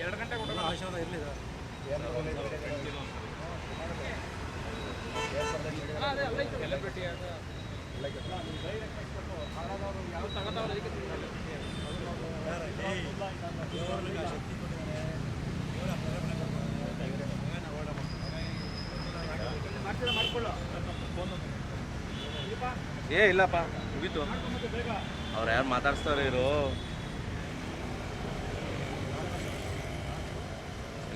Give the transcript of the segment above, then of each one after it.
ಎರಡು ಗಂಟೆ ಕೊಡೋಣ ಆಶೀರ್ವಾದ ಇರಲಿ ಏ ಇಲ್ಲಪ್ಪ. ಮುಗಿತು. ಅವ್ರು ಯಾರು ಮಾತಾಡ್ಸ್ತಾರ ಇರೋ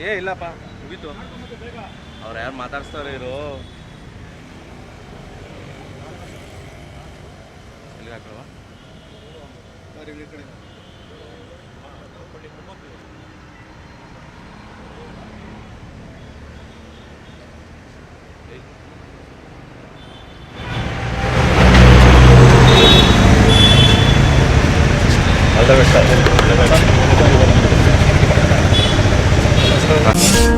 ಏ ಇಲ್ಲಪ್ಪ. ಮುಗೀತು. ಅವ್ರು ಯಾರು ಮಾತಾಡ್ಸ್ತಾರೆ ಇರು ಎಲ್ಲಿಗೆ ಹಾಕಲ್ವಾ All the best.